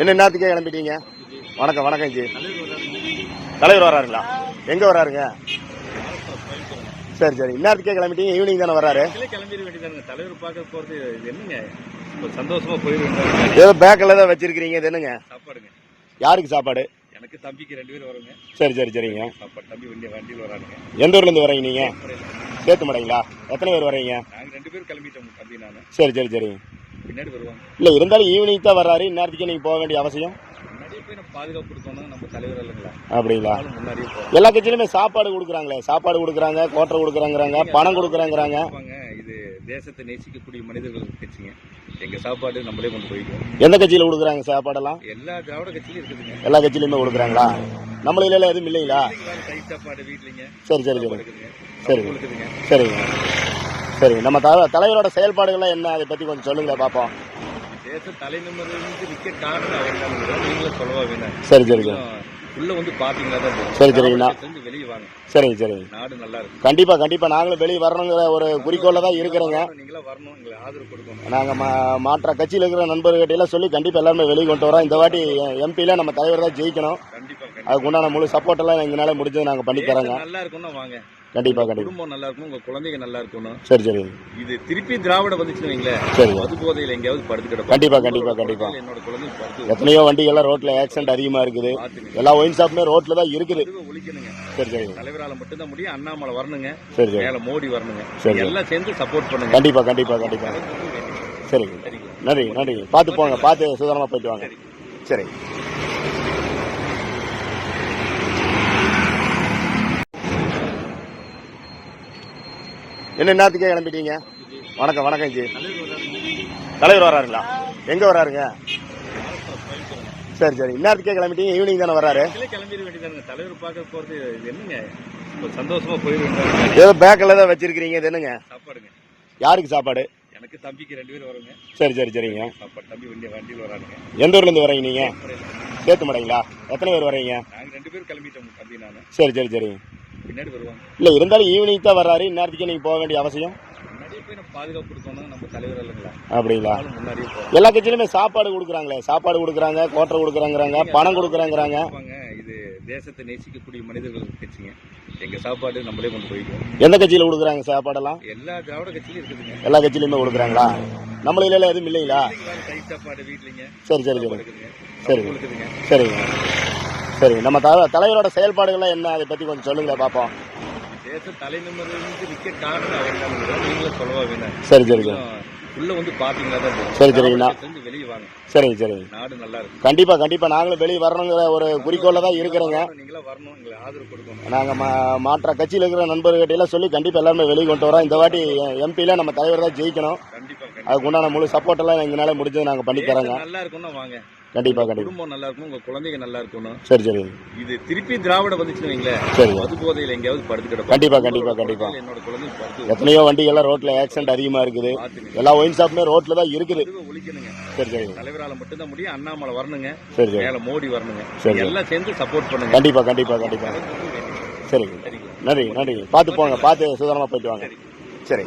என்ன நேரத்துக்கே கிளம்பிட்டீங்க? வணக்கம் வணக்கம் ஜி தலைவர் வராருங்களா? எங்க வராருங்க? சரி சரி. இந்நேரத்துக்கே கிளம்பிட்டீங்க ஈவினிங் தானே வராரு? கிளை கிளம்பிட வேண்டியதானுங்க தலைவர் பார்க்க போறது இது என்னங்க? சந்தோஷமா போயிருந்தா ஏதோ பேக்கில் ஏதோ வச்சிருக்கிறீங்க இது என்னங்க? சாப்பாடுங்க. யாருக்கு சாப்பாடு? எனக்கு தம்பிக்கு ரெண்டு பேர் வருங்க. சரி சரி சரிங்க. சாப்பாடு தம்பி வண்டி வண்டியில் வரானுங்க. எந்த ஊர்ல இருந்து வரீங்க நீங்க? சேத்து மடைங்களா எத்தனை பேர் வரீங்க நாங்க ரெண்டு பேரும் கிளம்பிட்டோம் தம்பி நானு. சரி சரி சரி. பின்னாடி வருவாங்க. இல்ல இருந்தாலும் ஈவினிங் தான் வர்றாரு இந்நேரத்துக்கே நீங்க போக வேண்டிய அவசியம். அப்படிங்களா? எல்லா கட்சியிலுமே சாப்பாடு கொடுக்குறாங்களே சாப்பாடு கொடுக்குறாங்க கோட்டை கொடுக்குறாங்கிறாங்க பணம் கொடுக்குறாங்கிறாங்க. இது தேசத்தை நேசிக்கக்கூடிய மனிதர்கள் கட்சிங்க. எங்க சாப்பாடு நம்மளே கொண்டு போய்க்குவோம் எந்த கட்சியில கொடுக்குறாங்க சாப்பாடெல்லாம்? எல்லா திராவிட கட்சியிலும் இருக்குதுங்க. எல்லா கட்சியிலுமே கொடுக்குறாங்களா? நம்மளுக்கு எல்லாம் எதுவும் இல்லைங்களா? சாப்பாடு வீட்லிங்க. சரி சரி சரி. இருக்குதுங்க. சரி. இருக்குதுங்க சரிங்க. சரி நம்ம தல தலைவரோட செயல்பாடுகள்லாம் என்ன? அதை பத்தி கொஞ்சம் சொல்லுங்களேன் பார்ப்போம் தேச தலைநிமிர்ந்து நிக்க காரணம் அவர் தான் நீங்களும் சொல்லவா வேணாம் சரி சரி சரி. உள்ள வந்து பாத்தீங்களா தான் தெரியும். சரி, சரிங்க. திராவிடத்துல இருந்து வெளியே வாங்க. சரிங்க சரிங்க நாடு நல்லா கண்டிப்பா கண்டிப்பா. நாங்களும் வெளியே வரணுங்கிற ஒரு குறிக்கோள்ல தான் இருக்கிறோங்க. நீங்களா வரணும் எங்களை ஆதரவு கொடுக்கணும். நாங்க மாற்ற கட்சியில் இருக்கிற நண்பர்கிட்ட எல்லாம் சொல்லி கண்டிப்பா எல்லாருமே வெளியே கொண்டு வரோம். இந்த வாட்டி எம்பில நம்ம தலைவர் தான் ஜெயிக்கணும். கண்டிப்பா கண்டிப்பா. அதுக்கு உண்டான முழு சப்போர்ட் எல்லாம் எங்களால முடிஞ்சது நாங்க பண்ணி தரோங்க நல்லா இருக்கும்னா வாங்க. கண்டிப்பா கண்டிப்பா. குடும்பம் நல்லா இருக்கணும் உங்க குழந்தைங்க நல்லா இருக்கணும் சரி சரி. இது திருப்பி திராவிட வந்துச்சுன்னு வைங்களேன். சரி மது போதையில எங்கேயாவது படுத்து கிடப்போம். கண்டிப்பா கண்டிப்பா கண்டிப்பா. என்னோட குழந்தை படுத்து எத்தனையோ வண்டிகள்லாம் ரோட்ல ஆக்சிடென்ட் அதிகமா இருக்குது. எல்லா ஒயின் ஷாப்புமே ரோட்ல தான் இருக்குது. ஒழிக்கணுங்க? சரி சரி. தலைவரால மட்டும்தான் முடியும். அண்ணாமலை வரணுங்க. சரி சரி. மேல மோடி வரணுங்க. சரி. எல்லாம் சேர்ந்து சப்போர்ட் பண்ணுங்க. கண்டிப்பா கண்டிப்பா கண்டிப்பா. சரிங்க நன்றி நன்றி. பார்த்து போங்க பார்த்து சுதந்திரமா போயிட்டு வாங்க. சரி. என்ன நேரத்துக்கே கிளம்பிட்டீங்க? வணக்கம் வணக்கம் ஜி தலைவர் வராருங்களா? எங்க வராருங்க? சரி சரி. இந்நேரத்துக்கே கிளம்பிட்டீங்க ஈவினிங் தானே வராரு? கிளை கிளம்பிட வேண்டியதானுங்க தலைவர் பார்க்க போறது இது என்னங்க? சந்தோஷமா போயிருந்தா ஏதோ பேக்கில் ஏதோ வச்சிருக்கிறீங்க இது என்னங்க? சாப்பாடுங்க. யாருக்கு சாப்பாடு? எனக்கு தம்பிக்கு ரெண்டு பேர் வருங்க. சரி சரி சரிங்க. சாப்பாடு தம்பி வண்டி வண்டியில் வரானுங்க. எந்த ஊர்ல இருந்து வரீங்க நீங்க? சேத்து மடைங்களா எத்தனை பேர் வரீங்க நாங்க ரெண்டு பேரும் கிளம்பிட்டோம் தம்பி நானு. சரி சரி சரி. பின்னாடி வருவாங்க. இல்ல இருந்தாலும் ஈவினிங் தான் வர்றாரு இந்நேரத்துக்கே நீங்க போக வேண்டிய அவசியம். அப்படிங்களா? எல்லா கட்சியிலுமே சாப்பாடு கொடுக்குறாங்களே சாப்பாடு கொடுக்குறாங்க கோட்டை கொடுக்குறாங்கிறாங்க பணம் கொடுக்குறாங்கிறாங்க. இது தேசத்தை நேசிக்கக்கூடிய மனிதர்கள் கட்சிங்க. எங்க சாப்பாடு நம்மளே கொண்டு போய்க்குவோம் எந்த கட்சியில கொடுக்குறாங்க சாப்பாடெல்லாம்? எல்லா திராவிட கட்சியிலும் இருக்குதுங்க. எல்லா கட்சியிலுமே கொடுக்குறாங்களா? எல்லாம் எதுவும் இல்லைங்களா? சாப்பாடு வீட்லிங்க. சரி சரி சரி. சரிங்க. சரி நம்ம தல தலைவரோட செயல்பாடுகள்லாம் என்ன? அதை பத்தி கொஞ்சம் சொல்லுங்களேன் பார்ப்போம் தேச தலைநிமிர்ந்து நிக்க காரணம் அவர் தான். நீங்களும் சொல்லவா வேணாம் சரி சரி சரி. உள்ள வந்து. சரி, சரிங்கண்ணா. வெளியே வாங்க. சரிங்க சரிங்க நாடு நல்லா கண்டிப்பா கண்டிப்பா. நாங்களும் வெளியே வரணுங்கிற ஒரு குறிக்கோள்ல தான் இருக்கிறோங்க. நீங்களா வரணும். எங்களை ஆதரவு கொடுக்கணும். நாங்க மாற்ற கட்சியில் இருக்கிற நண்பர்கிட்ட எல்லாம் சொல்லி கண்டிப்பா எல்லாருமே வெளியே கொண்டு வரோம். இந்த வாட்டி எம்பில நம்ம தலைவர் தான் ஜெயிக்கணும். கண்டிப்பா கண்டிப்பா. அதுக்கு உண்டான முழு சப்போர்ட் எல்லாம் எங்களால முடிஞ்சது நாங்க பண்ணி தரோங்க நல்லா இருக்கும்னா வாங்க. கண்டிப்பா கண்டிப்பா. குடும்பம் நல்லா இருக்கணும் உங்க குழந்தைங்க நல்லா இருக்கணும் சரி சரி. இது திருப்பி திராவிட வந்துச்சுன்னு வைங்களேன். சரி. மது போதையில எங்கேயாவது படுத்து கிடப்போம். கண்டிப்பா கண்டிப்பா கண்டிப்பா. என்னோட குழந்தை படுத்து எத்தனையோ வண்டிகள்லாம் ரோட்ல ஆக்சிடென்ட் அதிகமா இருக்குது. எல்லா ஒயின் ஷாப்புமே ரோட்ல தான் இருக்குது. ஒழிக்கணுங்க. சரி சரி. தலைவரால மட்டும்தான் முடியும். அண்ணாமலை வரணுங்க. சரி சரி. மேல மோடி வரணுங்க. சரி. எல்லாம் சேர்ந்து சப்போர்ட் பண்ணுங்க. கண்டிப்பா கண்டிப்பா கண்டிப்பா. சரிங்க நன்றி நன்றி. பார்த்து போங்க. பார்த்து சுதந்திரமா போயிட்டு வாங்க. சரி.